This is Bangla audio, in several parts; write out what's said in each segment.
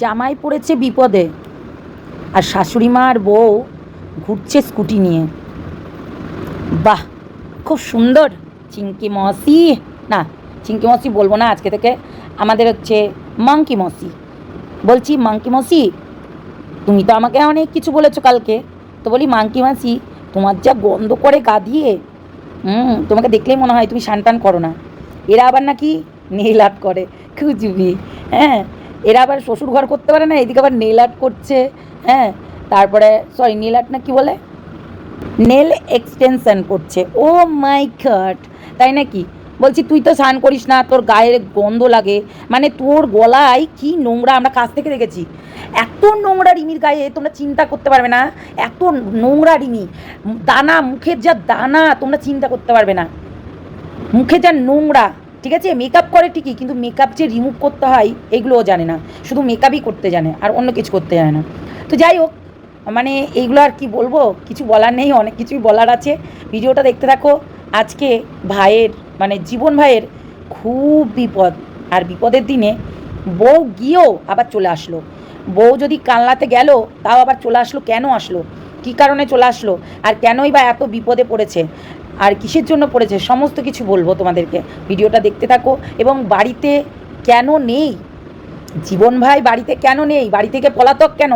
জামাই পড়েছে বিপদে আর শাশুড়ি মা আর বউ ঘুরছে স্কুটি নিয়ে। বাহ, খুব সুন্দর। চিঙ্কি মসি। না চিঙ্কি মসি বলব না, আজকে থেকে আমাদের হচ্ছে মাংকি মসি। বলছি, মাংকি মসি, তুমি তো আমাকে অনেক কিছু বলেছ কালকে। তো বলি, মাংকি মাসি, তোমার যা গন্ধ করে গা দিয়ে হুম, তোমাকে দেখলেই মনে হয় তুমি সানটান করো না। এরা আবার নাকি নেল আর্ট করে, খুঁজবি হ্যাঁ? এরা আবার শ্বশুর ঘর করতে পারে না, এদিকে আবার নেল আর্ট করছে হ্যাঁ? তারপরে সরি নেল আর্ট না কি বলে? নেল এক্সটেনশন করছে। ও মাই গড তাই নাকি? বলছি, তুই তো স্নান করিস না, তোর গায়ের গন্ধ লাগে। মানে তোর গলায় কি নোংরা, আমরা কাছ থেকে দেখেছি। এত নোংরা রিমির গায়ে, তোমরা চিন্তা করতে পারবে না। এত নোংরা রিমি। দানা, মুখের যা দানা, তোমরা চিন্তা করতে পারবে না। মুখে যা নোংরা। ঠিক আছে? মেকআপ করে ঠিকই, কিন্তু মেকআপ যে রিমুভ করতে হয়, এগুলোও জানে না। শুধু মেকআপই করতে জানে, আর অন্য কিছু করতে জানে না। তো যাই হোক মানে এইগুলো আর কি বলব? কিছু বলার নেই, অনেক কিছুই বলার আছে। ভিডিওটা দেখতে থাকো। আজকে ভাইয়ের মানে জীবন ভাইয়ের খুব বিপদ। আর বিপদের দিনে বউ গিয়েও আবার চলে আসলো। বউ যদি কানলাতে গেল, তাও আবার চলে আসলো, কেন আসলো? কী কারণে চলে আসলো? আর কেনই বা এত বিপদে পড়েছে? আর কিসের জন্য পড়েছে সমস্ত কিছু বলব তোমাদেরকে। ভিডিওটা দেখতে থাকো। এবং বাড়িতে কেন নেই? জীবন ভাই, বাড়িতে কেন নেই? বাড়ি থেকে পলাতক কেন?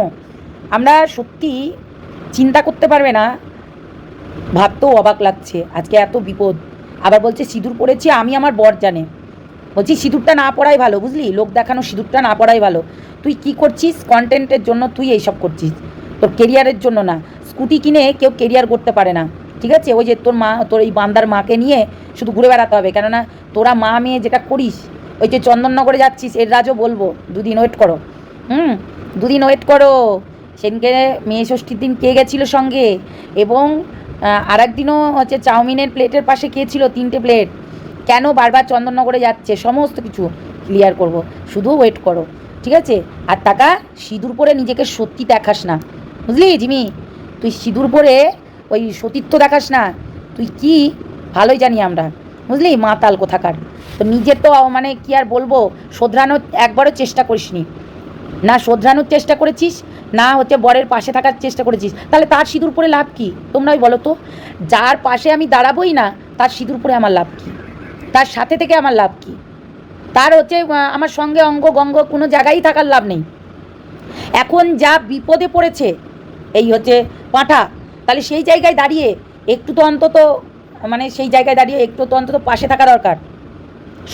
আমরা সত্যি চিন্তা করতে পারবে না। ভাবতেও অবাক লাগছে। আজকে এত বিপদ। আবার বলছে, সিঁদুর পড়েছি, আমি আমার বর জানে। বলছি, সিঁদুরটা না পড়াই ভালো, বুঝলি? লোক দেখানো সিঁদুরটা না পড়াই ভালো। তুই কি করছিস? কন্টেন্টের জন্য তুই এইসব করছিস। তোর কেরিয়ারের জন্য না। স্কুটি কিনে কেউ কেরিয়ার করতে পারে না। ঠিক আছে? ওই যে তোর মা, তোর এই বান্দার মাকে নিয়ে শুধু ঘুরে বেড়াতে হবে। কেননা তোরা মা মেয়ে যেটা করিস, ওই যে চন্দননগরে যাচ্ছিস, এর রাজও বলব, দুদিন ওয়েট করো। হুম? দুদিন ওয়েট করো। সেদিনকে মেয়ে ষষ্ঠীর দিন কে গেছিল সঙ্গে? এবং আর একদিনও হচ্ছে চাউমিনের প্লেটের পাশে কে ছিল? তিনটে প্লেট কেন বারবার চন্দননগরে যাচ্ছে? সমস্ত কিছু ক্লিয়ার করব। শুধু ওয়েট করো। ঠিক আছে? আর টাকা সিঁদুর পরে নিজেকে সত্যি দেখাস না। বুঝলি জিমি? তুই সিঁদুর পরে ওই সতীর্থ দেখাস না। তুই কি? ভালোই জানি আমরা। বুঝলি? মাতাল কোথাকার। তো নিজের তো মানে কি আর বলব? শোধরানোর একবারও চেষ্টা করিসনি। না শোধরানোর চেষ্টা করেছিস, না হচ্ছে বরের পাশে থাকার চেষ্টা করেছিস। তাহলে তার সিঁদুর পরে লাভ কি? তোমরাই বলো তো। যার পাশে আমি দাঁড়াবোই না, তার সিঁদুর পরে আমার লাভ কি? তার সাথে থেকে আমার লাভ কি? তার হচ্ছে আমার সঙ্গে অঙ্গ গঙ্গ কোনো জায়গায় থাকার লাভ নেই। এখন যা বিপদে পড়েছে, এই হচ্ছে পাঁঠা। তাহলে সেই জায়গায় দাঁড়িয়ে একটু তো অন্তত মানে সেই জায়গায় দাঁড়িয়ে একটু তো অন্তত পাশে থাকা দরকার।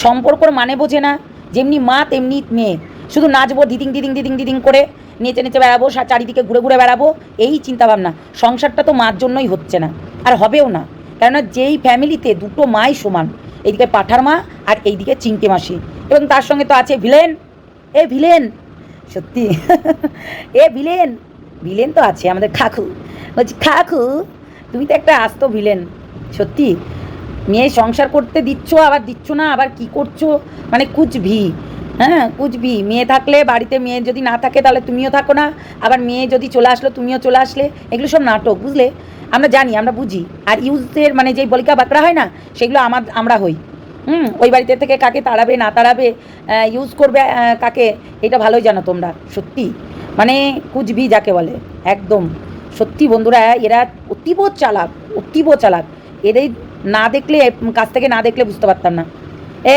সম্পর্কর মানে বোঝে না, যেমনি মা তেমনি মেয়ে। শুধু নাচবো, দিদিং দিদিং দিদিং দিদিং করে নেচে নেচে বেড়াবো চারিদিকে ঘুরে ঘুরে বেড়াবো, এই চিন্তাভাবনা। সংসারটা তো মার জন্যই হচ্ছে না, আর হবেও না। কেননা যেই ফ্যামিলিতে দুটো মাই সমান, এইদিকে পাঠার মা আর এইদিকে চিংকে মাসি। এবং তার সঙ্গে তো আছে ভিলেন। এ ভিলেন! সত্যি। এ ভিলেন! ভিলেন তো আছে আমাদের খাকু বলছি খাকু তুমি তো একটা আস্ত ভিলেন, সত্যি? মেয়ে সংসার করতে দিচ্ছ, আবার দিচ্ছ না, আবার কি করছ? মানে কুচভি হ্যাঁ কুচভি। মেয়ে থাকলে বাড়িতে মেয়ে যদি না থাকে, তাহলে তুমিও থাকো না। আবার মেয়ে যদি চলে আসলো, তুমিও চলে আসলে। এগুলো সব নাটক, বুঝলে? আমরা জানি, আমরা বুঝি। আর ইউজের মানে যেই বলিকা বাঁকড়া হয় না, সেগুলো আমার আমরা হই। হুম, ওই বাড়িতে থেকে কাকে তাড়াবে, না তাড়াবে ইউজ করবে কাকে, এটা ভালোই জানো তোমরা, সত্যি। মানে কুচবি যাকে বলে, একদম। সত্যি বন্ধুরা, এরা অতীব চালাক অতীব চালাক। এদের না দেখলে, কাছ থেকে না দেখলে বুঝতে পারতাম না।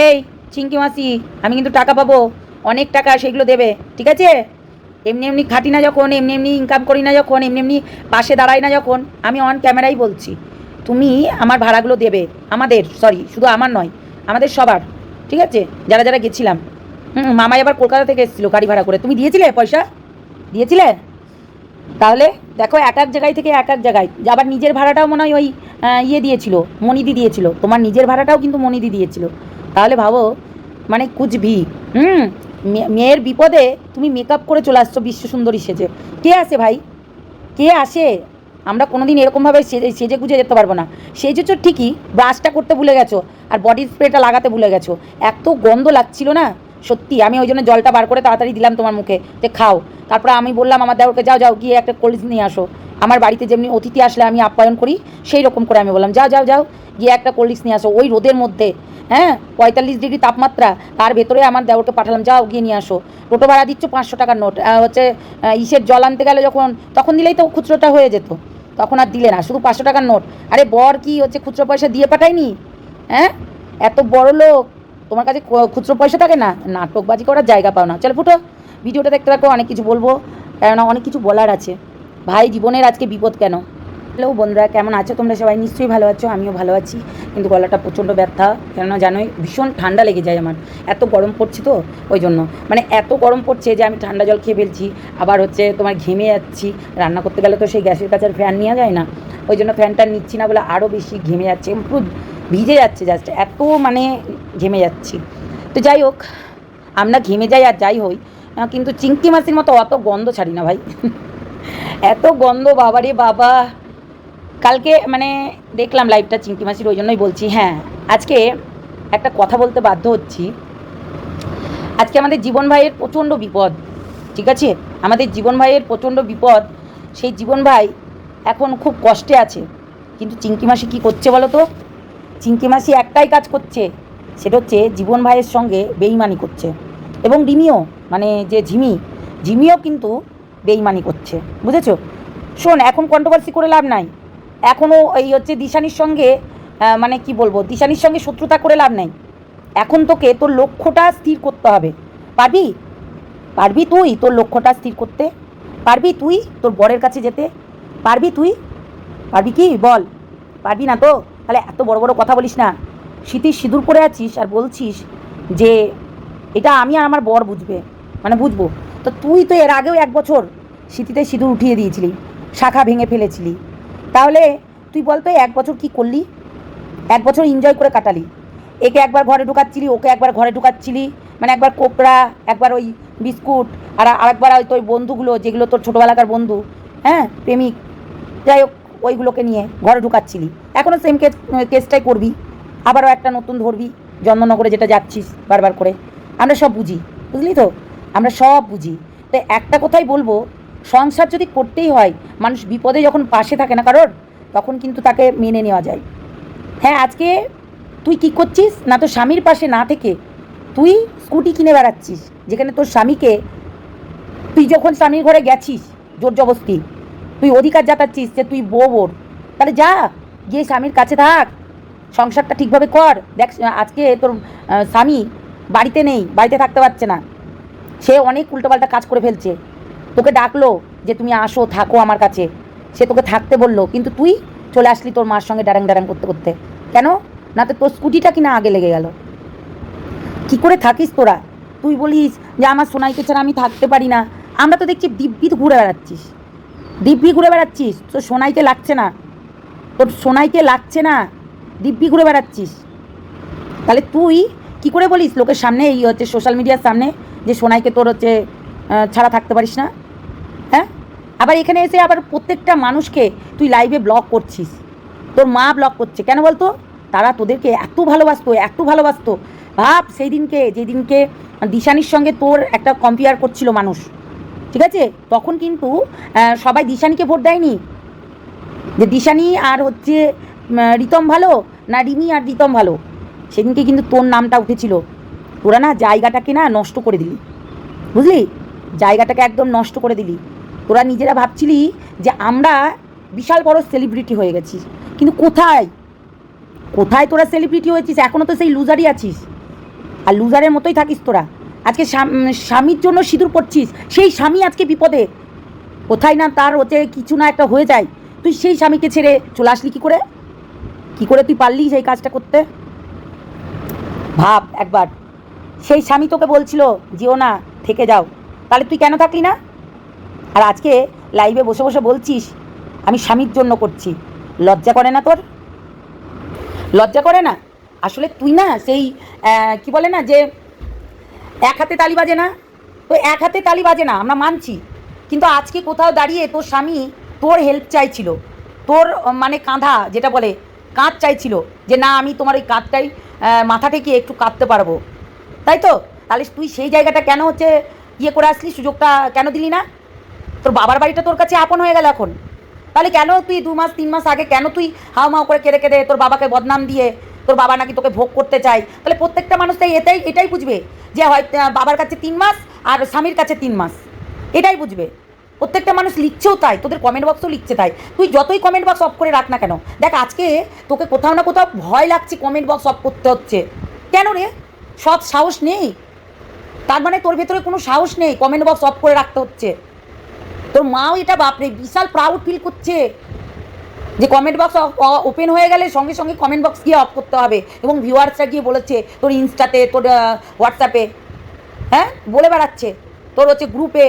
এই চিঙ্কি মাসি, আমি কিন্তু টাকা পাবো, অনেক টাকা সেগুলো দেবে, ঠিক আছে? এমনি এমনি খাটি না যখন, এমনি এমনি ইনকাম করি না যখন, এমনি এমনি পাশে দাঁড়াই না যখন, আমি অন ক্যামেরাই বলছি। তুমি আমার ভাড়াগুলো দেবে, আমাদের সরি শুধু আমার নয় আমাদের সবার, ঠিক আছে? যারা যারা গেছিলাম। হুম মামাই আবার কলকাতা থেকে এসেছিল গাড়ি ভাড়া করে। তুমি দিয়েছিলে পয়সা? দিয়েছিলে? তাহলে দেখো, এক এক জায়গায় থেকে এক এক জায়গায়। আবার নিজের ভাড়াটাও মনে হয় ওই ইয়ে দিয়েছিল, মনিদি দিয়েছিল। তোমার নিজের ভাড়াটাও কিন্তু মনিদি দিয়েছিল। তাহলে ভাবো মানে কুচভি। হুম মেয়ের বিপদে তুমি মেকআপ করে চলে আসছো, বিশ্ব সুন্দরী সেজে। কে আসে ভাই? কে আসে? আমরা কোনোদিন এরকমভাবে সেজে সেজে গুজে যেতে পারব না। সেজেছো ঠিকই, ব্রাশটা করতে ভুলে গেছো, আর বডি স্প্রেটা লাগাতে ভুলে গেছো। এত গন্ধ লাগছিল না? সত্যি, আমি ওই জন্য জলটা বার করে তাড়াতাড়ি দিলাম তোমার মুখে, যে খাও। তারপরে আমি বললাম, আমার দেওরকে যাও যাও, গিয়ে একটা কোল্ড নিয়ে আসো। আমার বাড়িতে যেমনি অতিথি আসলে আমি আপ্যায়ন করি সেই রকম করে আমি বললাম, যাও যাও যাও, গিয়ে একটা কোল্ড নিয়ে আসো, ওই রোদের মধ্যে। হ্যাঁ পঁয়তাল্লিশ ডিগ্রি তাপমাত্রা, তার ভেতরে আমার দেওরকে পাঠালাম, যাও, গিয়ে নিয়ে আসো। টোটো ভাড়া দিচ্ছ পাঁচশো টাকার নোট হচ্ছে ইসের জল আনতে গেলে যখন, তখন দিলেই তো খুচরোটা হয়ে যেত। তখন আর দিলে না, শুধু পাঁচশো টাকার নোট। আরে বর কি হচ্ছে, খুচরো পয়সা দিয়ে পাঠায়নি? হ্যাঁ? এত বড় লোক, তোমার কাছে খুচরো পয়সা থাকে না? নাটকবাজি করার জায়গা পাও না। চলো ফুটো, ভিডিওটা দেখতে থাকো, অনেক কিছু বলব। কেননা অনেক কিছু বলার আছে। ভাই, জীবনের আজকে বিপদ কেন? হ্যালো বন্ধুরা, কেমন আছো? তোমরা সবাই নিশ্চয়ই ভালো আছো, আমিও ভালো আছি। কিন্তু গলাটা প্রচণ্ড ব্যথা, কেননা জানোই ভীষণ ঠান্ডা লেগে যায় আমার। এত গরম পড়ছে তো, ওই জন্য। মানে এত গরম পড়ছে যে আমি ঠান্ডা জল খেয়ে ফেলছি। আবার হচ্ছে তোমার ঘেমে যাচ্ছি। রান্না করতে গেলে তো সেই গ্যাসের কাছে ফ্যান নেওয়া যায় না। ওই জন্য ফ্যানটা নিচ্ছি না বলে আরও বেশি ঘেমে যাচ্ছে। পুরো ভিজে যাচ্ছে জাস্ট এত মানে ঘেমে যাচ্ছি। তো যাই হোক, আমরা ঘেমে যাই আর যাই হই। কিন্তু চিংকি মাছির মতো অত গন্ধ ছাড়ি না ভাই। এত গন্ধ, বাবারে বাবা। কালকে মানে দেখলাম লাইভটা চিংকি মাসির ওই জন্যই বলছি হ্যাঁ আজকে একটা কথা বলতে বাধ্য হচ্ছি। আজকে আমাদের জীবন ভাইয়ের প্রচণ্ড বিপদ, ঠিক আছে? আমাদের জীবন ভাইয়ের প্রচণ্ড বিপদ, সেই জীবন ভাই এখন খুব কষ্টে আছে। কিন্তু চিংকি মাসি কী করছে বলো তো চিংকি মাসি একটাই কাজ করছে, সেটা হচ্ছে জীবন ভাইয়ের সঙ্গে বেইমানি করছে। এবং ডিমিও মানে যে ঝিমি, ঝিমিও কিন্তু বেইমানি করছে, বুঝেছ? শোন, এখন কন্ট্রোভার্সি করে লাভ নাই। এখনও এই হচ্ছে দিশানির সঙ্গে মানে কি বলব, দিশানির সঙ্গে শত্রুতা করে লাভ নাই। এখন তোকে তোর লক্ষ্যটা স্থির করতে হবে। পারবি? পারবি তুই তোর লক্ষ্যটা স্থির করতে? পারবি তুই তোর বরের কাছে যেতে? পারবি তুই? পারবি কি? বল। পারবি না তো? তাহলে এত বড় বড় কথা বলিস না। শীতের সিঁদুর পরে আছিস আর বলছিস যে, এটা আমি আর আমার বর বুঝবে। মানে বুঝব। তো তুই তো এর আগেও এক বছর শীতিতে সিঁদুর উঠিয়ে দিয়েছিলি, শাখা ভেঙে ফেলেছিলি। তাহলে তুই বলতো এক বছর কি করলি? এক বছর এনজয় করে কাটালি। একে একবার ঘরে ঢুকাচ্ছিলি, ওকে একবার ঘরে ঢুকাচ্ছিলি মানে একবার কোকড়া একবার ওই বিস্কুট, আর আরেকবার ওই তোর বন্ধুগুলো, যেগুলো তোর ছোটোবেলাকার বন্ধু হ্যাঁ প্রেমিক, যাই হোক, ওইগুলোকে নিয়ে ঘরে ঢুকাচ্ছিলি। এখনও সেম কেস কেসটাই করবি। আবারও একটা নতুন ধরবি, জন্মনগরে যেটা যাচ্ছিস বারবার করে। আমরা সব বুঝি, বুঝলি তো? আমরা সব বুঝি। তো একটা কথাই বলব সংসার যদি করতেই হয়, মানুষ বিপদে যখন পাশে থাকে না কারোর, তখন কিন্তু তাকে মেনে নেওয়া যায়। হ্যাঁ আজকে তুই কী করছিস? না তোর স্বামীর পাশে না থেকে তুই স্কুটি কিনে বেড়াচ্ছিস, যেখানে তোর স্বামীকে তুই যখন স্বামীর ঘরে গেছিস, জোর জবস্তি তুই অধিকার জাতাচ্ছিস যে তুই বউ বোর তাহলে যা, গিয়ে স্বামীর কাছে থাক, সংসারটা ঠিকভাবে কর। দেখ, আজকে তোর স্বামী বাড়িতে নেই, বাড়িতে থাকতে পারছে না। সে অনেক উল্টোপাল্টা কাজ করে ফেলছে। তোকে ডাকলো যে তুমি আসো, থাকো আমার কাছে। সে তোকে থাকতে বলল, কিন্তু তুই চলে আসলি তোর মার সঙ্গে ডারাং ডারাং করতে করতে। কেন? না তো তোর স্কুটিটা কিনা আগে লেগে গেল। কি করে থাকিস তোরা? তুই বলিস যে আমার সোনাইকে ছাড়া আমি থাকতে পারি না। আমরা তো দেখছি দিব্যি ঘুরে বেড়াচ্ছিস। দিব্যি ঘুরে বেড়াচ্ছিস? তোর সোনাইকে লাগছে না। তোর সোনাইকে লাগছে না। দিব্যি ঘুরে বেড়াচ্ছিস। তাহলে তুই কি করে বলিস? লোকের সামনে এই হচ্ছে সোশ্যাল মিডিয়ার সামনে যে সোনাইকে তোর হচ্ছে ছাড়া থাকতে পারিস না। আবার এখানে এসে আবার প্রত্যেকটা মানুষকে তুই লাইভে ব্লগ করছিস। তোর মা ব্লগ করছে। কেন বলতো? তারা তোদেরকে এত ভালোবাসতো এত ভালোবাসতো। ভাব সেই দিনকে যেদিনকে দিশানির সঙ্গে তোর একটা কম্পেয়ার করছিল মানুষ। ঠিক আছে? তখন কিন্তু সবাই দিশানিকে ভোট দেয়নি। যে দিশানি আর হচ্ছে রিতম ভালো না রিমি আর রিতম ভালো? সেদিনকে কিন্তু তোর নামটা উঠেছিল। তোরা না জায়গাটাকে না নষ্ট করে দিলি। বুঝলি? জায়গাটাকে একদম নষ্ট করে দিলি। তোরা নিজেরা ভাবছিলি যে আমরা বিশাল বড় সেলিব্রিটি হয়ে গেছি। কিন্তু কোথায়? কোথায় তোরা সেলিব্রিটি হয়েছিস? এখনও তো সেই লুজারই আছিস। আর লুজারের মতোই থাকিস তোরা। আজকে স্বামীর জন্য সিঁদুর পড়ছিস সেই স্বামী আজকে বিপদে। কোথায় না তার হচ্ছে কিছু না একটা হয়ে যায়। তুই সেই স্বামীকে ছেড়ে চলে আসলি কী করে? কী করে তুই পারলি সেই কাজটা করতে? ভাব একবার। সেই স্বামী তোকে বলছিল, যেও না, থেকে যাও। তাহলে তুই কেন থাকলি না? আর আজকে লাইভে বসে বসে বলছিস, আমি স্বামীর জন্য করছি। লজ্জা করে না তোর? লজ্জা করে না? আসলে তুই না সেই কি বলে না যে, এক হাতে তালি বাজে না? তো এক হাতে তালি বাজে না, আমরা মানছি। কিন্তু আজকে কোথাও দাঁড়িয়ে তোর স্বামী তোর হেল্প চাইছিল। তোর মানে কাঁধা, যেটা বলে, কাঁধ চাইছিল যে না, আমি তোমার ওই কাঁধটাই মাথা ঠেকিয়ে একটু কাঁদতে পারব। তাই তো? তাহলে তুই সেই জায়গাটা কেন হচ্ছে ইয়ে করে আসলি, সুযোগটা কেন দিলি না? তোর বাবার বাড়িটা তোর কাছে আপন হয়ে গেল এখন। তাহলে কেন তুই দু মাস, তিন মাস আগে কেন তুই হাও মাও করে কেড়ে কেড়ে তোর বাবাকে বদনাম দিয়ে তোর বাবা নাকি তোকে ভোগ করতে চায়? তাহলে প্রত্যেকটা মানুষ তাই এটাই এটাই বুঝবে যে হয় বাবার কাছে তিন মাস আর স্বামীর কাছে তিন মাস। এটাই বুঝবে। প্রত্যেকটা মানুষ লিখছেও তাই, তোদের কমেন্ট বক্সও লিখছে তাই। তুই যতই কমেন্ট বক্স অফ করে রাখ না কেন, দেখ আজকে তোকে কোথাও না কোথাও ভয় লাগছে কমেন্ট বক্স অফ করতে হচ্ছে। কেন রে? সৎ সাহস নেই। তার মানে তোর ভেতরে কোনো সাহস নেই কমেন্ট বক্স অফ করে রাখতে হচ্ছে। তোর মাও এটা বাপরে, বিশাল প্রাউড ফিল করছে। যে কমেন্ট বক্স ওপেন হয়ে গেলে সঙ্গে সঙ্গে কমেন্ট বক্স গিয়ে অফ করতে হবে। এবং ভিউয়ার্সরা গিয়ে বলেছে, তোর ইনস্টাতে, তোর হোয়াটসঅ্যাপে হ্যাঁ? বলে বেড়াচ্ছে। তোর হচ্ছে গ্রুপে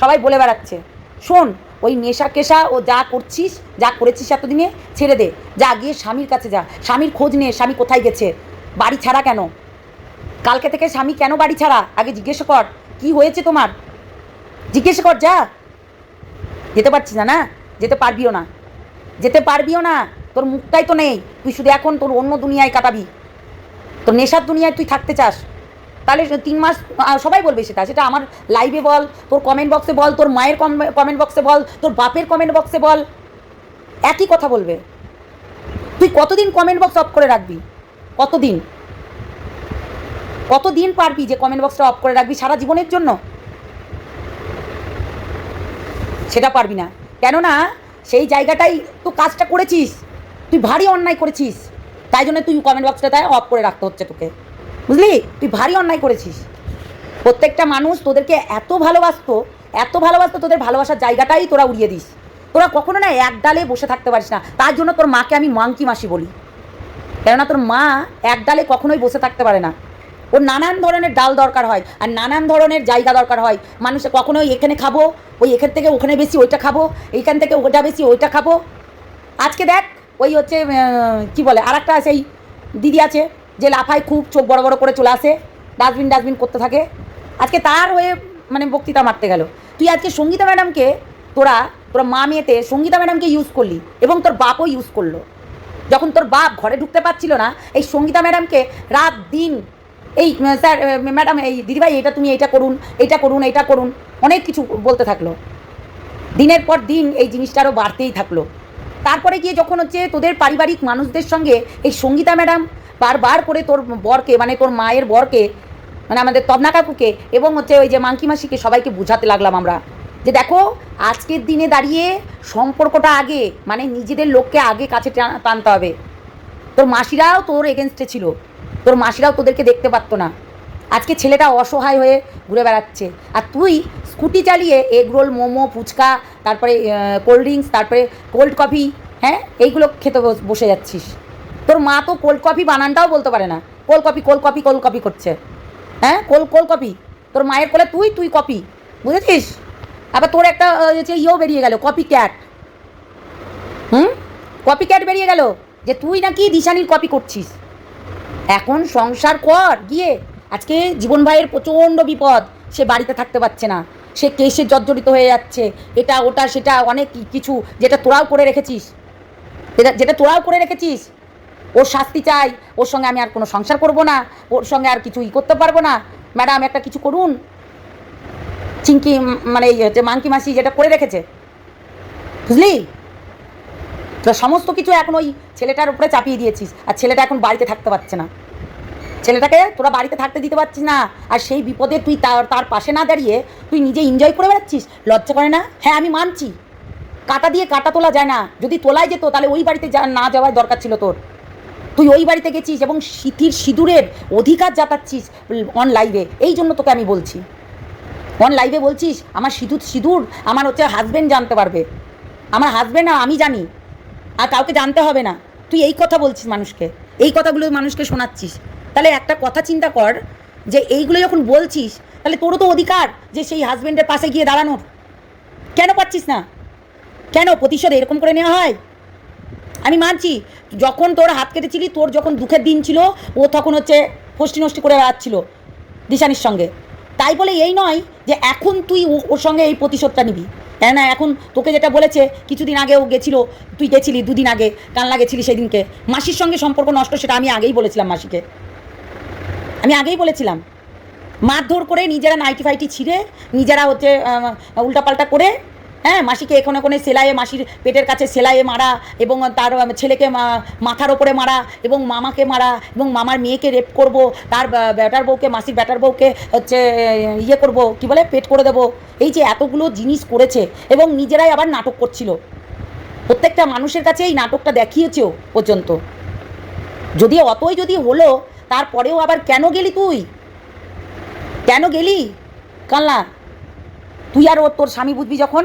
সবাই বলে বেড়াচ্ছে। শোন, ওই নেশা কেশা, ও যা করছিস, যা করেছিস এতদিনে, ছেড়ে দে। যা, গিয়ে স্বামীর কাছে যা। স্বামীর খোঁজ নে, স্বামী কোথায় গেছে? বাড়ি ছাড়া কেন? কালকে থেকে স্বামী কেন বাড়ি ছাড়া? আগে জিজ্ঞেস কর, কি হয়েছে তোমার? জিজ্ঞেস কর, যা। যেতে পারছিস না না? যেতে পারবিও না। যেতে পারবিও না, তোর মুখটাই তো নেই। তুই শুধু এখন তোর অন্য দুনিয়ায় কাটাবি। তোর নেশার দুনিয়ায় তুই থাকতে চাস। তাহলে তিন মাস সবাই বলবে সেটা। সেটা আমার লাইভে বল, তোর কমেন্ট বক্সে বল, তোর মায়ের কমেন্ট বক্সে বল, তোর বাপের কমেন্ট বক্সে বল। একই কথা বলবে। তুই কতদিন কমেন্ট বক্স অফ করে রাখবি? কতদিন? কতদিন পারবি যে কমেন্ট বক্সটা অফ করে রাখবি সারা জীবনের জন্য? সেটা পারবি না। কেননা সেই জায়গাটাই তো কাজটা করেছিস, তুই ভারী অন্যায় করেছিস। তাই জন্য তুই কমেন্ট বক্সটা তাই অফ করে রাখতে হচ্ছে তোকে। বুঝলি? তুই ভারী অন্যায় করেছিস। প্রত্যেকটা মানুষ তোদেরকে এত ভালোবাসতো এত ভালোবাসতো তোদের ভালোবাসার জায়গাটাই তোরা উড়িয়ে দিস। তোরা কখনো না এক ডালে বসে থাকতে পারিস না। তার জন্য তোর মাকে আমি মাংকি মাসি বলি। কেননা তোর মা এক ডালে কখনোই বসে থাকতে পারে না। ওর নানান ধরনের ডাল দরকার হয়, আর নানান ধরনের জায়গা দরকার হয়। মানুষে কখনোই এখানে খাব, ওই এখান থেকে ওখানে বেশি ওইটা খাব, এইখান থেকে ওটা বেশি ওইটা খাব। আজকে দেখ, ওই হচ্ছে কি বলে আর একটা সেই দিদি আছে, যে লাফায় খুব চোখ বড় বড় করে চলে আসে ডাস্টবিন ডাস্টবিন করতে থাকে। আজকে তার হয়ে মানে বক্তৃতা মারতে গেল। তুই আজকে সঙ্গীতা ম্যাডামকে, তোরা তোরা মা মেয়েতে সঙ্গীতা ম্যাডামকে ইউজ করলি, এবং তোর বাপও ইউজ করল। যখন তোর বাপ ঘরে ঢুকতে পারছিল না, এই সঙ্গীতা ম্যাডামকে রাত দিন এই স্যার ম্যাডাম, এই দিদিভাই, এটা তুমি এটা করুন এটা করুন এটা করুন। অনেক কিছু বলতে থাকল। দিনের পর দিন এই জিনিসটা আরও বাড়তেই থাকল। তারপরে গিয়ে যখন হচ্ছে তোদের পারিবারিক মানুষদের সঙ্গে এই সঙ্গীতা ম্যাডাম বারবার করে তোর বরকে মানে তোর মায়ের বরকে মানে আমাদের তবনা কাকুকে এবং হচ্ছে ওই যে মাংকি মাসিকে সবাইকে বোঝাতে লাগলাম আমরা। যে দেখো, আজকের দিনে দাঁড়িয়ে সম্পর্কটা আগে মানে নিজেদের লোককে আগে কাছে টান- টানতে হবে। তোর মাসিরাও তোর এগেনস্টে ছিল। তোর মাসিরাও তোদেরকে দেখতে পারতো না। আজকে ছেলেটা অসহায় হয়ে ঘুরে বেড়াচ্ছে। আর তুই স্কুটি চালিয়ে এগ রোল, মোমো, ফুচকা, তারপরে কোল্ড ড্রিঙ্কস, তারপরে কোল্ড কফি হ্যাঁ? এইগুলো খেতে বস- যাচ্ছিস। তোর মা তো কোল্ড কফি বানানটাও বলতে পারে না। Cold coffee cold coffee cold coffee করছে। হ্যাঁ? কোল কোল কপি তোর মায়ের কোলে তুই তুই কপি বুঝেছিস? আবার তোর একটা হচ্ছে ইয়েও বেরিয়ে গেল কপি ক্যাট। হুম? কপি ক্যাট বেরিয়ে গেল যে তুই নাকি দিশানির কপি করছিস। এখন সংসার কর, গিয়ে। আজকে জীবন ভাইয়ের প্রচণ্ড বিপদ, সে বাড়িতে থাকতে পারছে না। সে কেসে জর্জরিত হয়ে যাচ্ছে। এটা, ওটা, সেটা, অনেক কিছু যেটা তোরাও করে রেখেছিস। যেটা যেটা তোরাও করে রেখেছিস। ওর শাস্তি চাই। ওর সঙ্গে আমি আর কোনো সংসার করব না। ওর সঙ্গে আর কিছু ই করতে পারব না। ম্যাডাম, একটা কিছু করুন। চিঙ্কি মানে এই হচ্ছে মাংকি মাসি যেটা করে রেখেছে। বুঝলি? তো সমস্ত কিছু এখন ওই ছেলেটার উপরে চাপিয়ে দিয়েছিস, আর ছেলেটা এখন বাড়িতে থাকতে পারছে না। ছেলেটাকে তোরা বাড়িতে থাকতে দিতে পারছিস না, আর সেই বিপদে তুই তার তার পাশে না দাঁড়িয়ে তুই নিজে এনজয় করে বেড়াচ্ছিস? লজ্জা করে না? হ্যাঁ আমি মানছি। কাটা দিয়ে কাটা তোলা যায় না। যদি তোলাই যেত, তাহলে ওই বাড়িতে যা, না যাওয়ার দরকার ছিল তোর। তুই ওই বাড়িতে গেছিস এবং সিথির সিঁদুরের অধিকার জাতাচ্ছিস অন লাইভে এই জন্য তোকে আমি বলছি। অন লাইভে বলছিস, আমার সিঁদুর সিঁদুর আমার হচ্ছে হাজব্যান্ড জানতে পারবে। আমার হাজব্যান্ড আর আমি জানি। আর কাউকে জানতে হবে না। তুই এই কথা বলছিস মানুষকে। এই কথাগুলো মানুষকে শোনাচ্ছিস। তাহলে একটা কথা চিন্তা কর যে এইগুলো যখন বলছিস, তাহলে তোরও তো অধিকার যে সেই হাজব্যান্ডের পাশে গিয়ে দাঁড়ানোর। কেন পাচ্ছিস না? কেন প্রতিশোধ এরকম করে নেওয়া হয়? আমি মানছি, যখন তোর হাত কেটেছিলি, তোর যখন দুঃখের দিন ছিল, ও তখন হচ্ছে ফষ্টি নষ্টি করে বেড়াচ্ছিল দিশানির সঙ্গে। তাই বলে এই নয় যে এখন তুই ওর সঙ্গে এই প্রতিশোধটা নিবি। কেন না, এখন তোকে যেটা বলেছে, কিছুদিন আগে ও গেছিল, তুই গেছিলি দুদিন আগে কানলা গেছিলি সেদিনকে। মাসির সঙ্গে সম্পর্ক নষ্ট, সেটা আমি আগেই বলেছিলাম মাসিকে। আমি আগেই বলেছিলাম। মারধর করে নিজেরা নাইটি ফাইটি ছিঁড়ে, নিজেরা হচ্ছে উল্টাপাল্টা করে হ্যাঁ মাসিকে এখানে ওখানে সেলাইয়ে, মাসির পেটের কাছে সেলাইয়ে মারা এবং তার ছেলেকে মাথার ওপরে মারা এবং মামাকে মারা এবং মামার মেয়েকে রেপ করব, তার ব্যাটার বউকে, মাসির ব্যাটার বউকে হচ্ছে ইয়ে করব, কি বলে, পেট করে দেবো। এই যে এতগুলো জিনিস করেছে এবং নিজেরাই আবার নাটক করছিল। প্রত্যেকটা মানুষের কাছে এই নাটকটা দেখিয়েছেও পর্যন্ত। যদি অতই যদি হলো, তারপরেও আবার কেন গেলি তুই? কেন গেলি? কাল্লা তুই আর ওর তোর স্বামী বুঝবি যখন?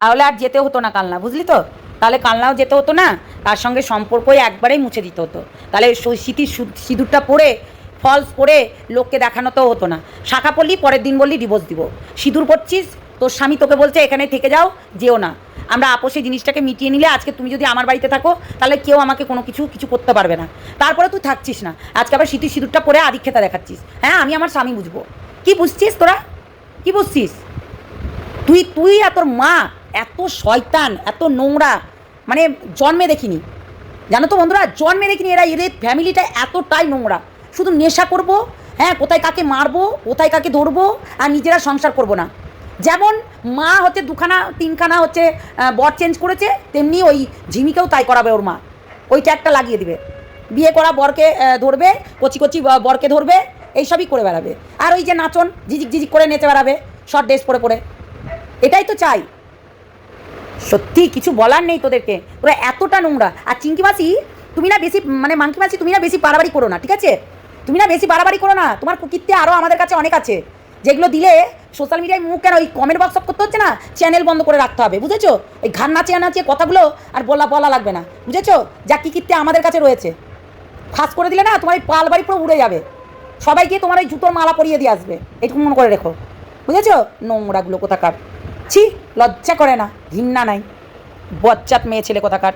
তাহলে আর যেতে হতো না কালনা, বুঝলি তো? তাহলে কালনাও যেতে হতো না, তার সঙ্গে সম্পর্কই একবারেই মুছে দিতে হতো। তাহলে স্মৃতির সিঁদুরটা পরে, ফলস পরে লোককে দেখানো তো হতো না। শাখা পড়লি পরের দিন বললি ডিভোর্স দিব। সিঁদুর পড়ছিস তোর স্বামী তোকে বলছে, এখানে থেকে যাও, যেও না। আমরা আপোষে জিনিসটাকে মিটিয়ে নিলে, আজকে তুমি যদি আমার বাড়িতে থাকো, তাহলে কেউ আমাকে কোনো কিছু কিছু করতে পারবে না। তারপরে তুই থাকছিস না। আজকে আবার স্মৃতির সিঁদুরটা পরে আদিক্ষেতা দেখাচ্ছিস। হ্যাঁ আমি আমার স্বামী বুঝব। কি বুঝছিস তোরা? কি বুঝছিস? তুই তুই আর তোর মা এত শয়তান, এত নোংরা মানে জন্মে দেখিনি। জানো তো বন্ধুরা, জন্মে দেখিনি এরা, এদের ফ্যামিলিটা এতটাই নোংরা। শুধু নেশা করব হ্যাঁ কোথায় কাকে মারবো, কোথায় কাকে ধরবো, আর নিজেরা সংসার করব না। যেমন মা হচ্ছে দুখানা, তিনখানা হচ্ছে বর চেঞ্জ করেছে, তেমনি ওই ঝিমিকেও তাই করাবে ওর মা। ওই ট্যাগটা লাগিয়ে দিবে। বিয়ে করা বরকে ধরবে, কচি কচি বরকে ধরবে, এইসবই করে বেড়াবে। আর ওই যে নাচন, ঝিঝিক ঝিঝিক করে নেচে বেড়াবে শর্ট ড্রেস পরে পরে। এটাই তো চাই। সত্যি, কিছু বলার নেই তোদেরকে। তোরা এতটা নোংরা। আর চিঙ্কি মাসি, তুমি না বেশি মানে মাংকি মাসি, তুমি না বেশি বাড়াবাড়ি করো না, ঠিক আছে? তুমি না বেশি বাড়াবাড়ি করো না। তোমার কুকিরতে আরও আমাদের কাছে অনেক আছে। যেগুলো দিলে সোশ্যাল মিডিয়ায় মুখ কেন, ওই কমেন্ট বক্স করতে হচ্ছে না? চ্যানেল বন্ধ করে রাখতে হবে, বুঝেছ? এই ঘান নাচিয়ে নাচিয়ে কথাগুলো আর বলা বলা লাগবে না, বুঝেছ? যা কিকিরতে আমাদের কাছে রয়েছে। ফাঁস করে দিলে না তোমার এই পাল বাড়ি পুরো উড়ে যাবে। সবাইকে তোমার ওই জুতোর মালা পরিয়ে দিয়ে আসবে। এটুকু মনে করে রেখো, বুঝেছ? নোংরাগুলো কোথাকার। ছি লজ্জা করে না ঘৃণা নাই। বজ্জাত মেয়ে ছেলে কোথাকার?